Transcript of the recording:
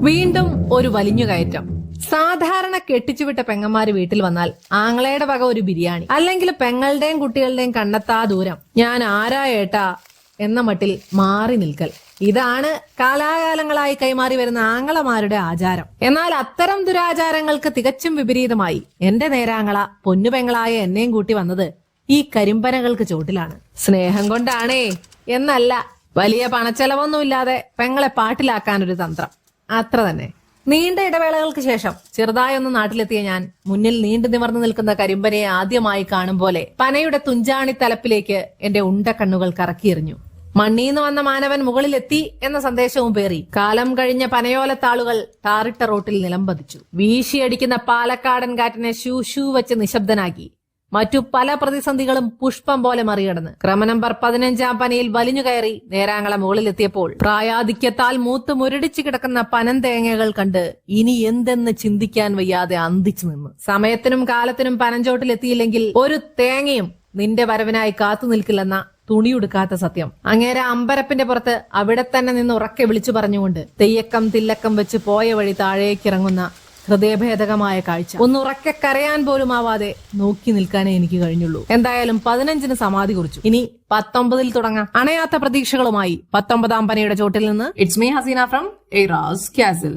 വീണ്ടും ഒരു വലിഞ്ഞു കയറ്റം. സാധാരണ കെട്ടിച്ചുവിട്ട പെങ്ങന്മാര് വീട്ടിൽ വന്നാൽ ആങ്ങളയുടെ വക ഒരു ബിരിയാണി. അല്ലെങ്കിൽ പെങ്ങളുടെയും കുട്ടികളുടെയും കണ്ടെത്താ ദൂരം. ഞാൻ ആരാ എന്ന മട്ടിൽ മാറി നിൽക്കൽ. ഇതാണ് കാലാകാലങ്ങളായി കൈമാറി വരുന്ന ആങ്ങളമാരുടെ ആചാരം. എന്നാൽ അത്തരം ദുരാചാരങ്ങൾക്ക് തികച്ചും വിപരീതമായി എന്റെ നേരാങ്ങള പൊന്നുപെങ്ങളായ എന്നെയും കൂട്ടി വന്നത് ഈ കരിമ്പനകൾക്ക് ചോട്ടിലാണ് സ്നേഹം കൊണ്ടാണേ. എന്നല്ല വലിയ പണച്ചെലവൊന്നുമില്ലാതെ പെങ്ങളെ പാട്ടിലാക്കാൻ ഒരു തന്ത്രം. അത്ര തന്നെ. നീണ്ട ഇടവേളകൾക്ക് ശേഷം ചെറുതായി ഒന്ന് നാട്ടിലെത്തിയ ഞാൻ മുന്നിൽ നീണ്ടു നിവർന്നു നിൽക്കുന്ന കരിമ്പനെ ആദ്യമായി കാണും പോലെ പനയുടെ തുഞ്ചാണി തലപ്പിലേക്ക് എന്റെ ഉണ്ട കണ്ണുകൾ കറക്കിയെറിഞ്ഞു. മണ്ണീന്ന് വന്ന മാനവൻ മുകളിലെത്തി എന്ന സന്ദേശവും പേറി കാലം കഴിഞ്ഞ പനയോലത്താളുകൾ ടാറിട്ട റോട്ടിൽ നിലംപതിച്ചു. വീശിയടിക്കുന്ന പാലക്കാടൻ കാറ്റിനെ ഷൂ ഷൂ വെച്ച് നിശബ്ദനാക്കി. മറ്റു പല പ്രതിസന്ധികളും പുഷ്പം പോലെ മറികടന്ന്. ക്രമ നമ്പർ പതിനഞ്ചാം പനയിൽ വലിഞ്ഞു കയറി നേരാങ്ങള മുകളിലെത്തിയപ്പോൾ പ്രായാധിക്യത്താൽ മൂത്ത് മുരടിച്ചു കിടക്കുന്ന പനം തേങ്ങകൾ കണ്ട് ഇനി എന്തെന്ന് ചിന്തിക്കാൻ വയ്യാതെ അന്തിച്ചു നിന്നു. സമയത്തിനും കാലത്തിനും പനഞ്ചോട്ടിലെത്തിയില്ലെങ്കിൽ ഒരു തേങ്ങയും നിന്റെ വരവിനായി കാത്തു നിൽക്കില്ലെന്ന തുണിയുടുക്കാത്ത സത്യം. അങ്ങേരെ അമ്പരപ്പിന്റെ പുറത്ത് അവിടെ തന്നെ നിന്ന് ഉറക്കെ വിളിച്ചു പറഞ്ഞുകൊണ്ട് തെയ്യക്കം തില്ലക്കം വെച്ച് പോയ വഴി താഴേക്കിറങ്ങുന്ന ഹൃദയഭേദകമായ കാഴ്ച. ഒന്ന് ഉറക്കെ കരയാൻ പോലും ആവാതെ നോക്കി നിൽക്കാനേ എനിക്ക് കഴിഞ്ഞുള്ളൂ. എന്തായാലും പതിനഞ്ചിന് സമാധി കുറിച്ചു. ഇനി പത്തൊമ്പതിൽ തുടങ്ങാം. അണയാത്ത പ്രതീക്ഷകളുമായി പത്തൊമ്പതാം പനയുടെ ചോട്ടിൽ നിന്ന്. ഇറ്റ്സ് മീ ഹസീന ഫ്രം എറാസ് കാസിൽ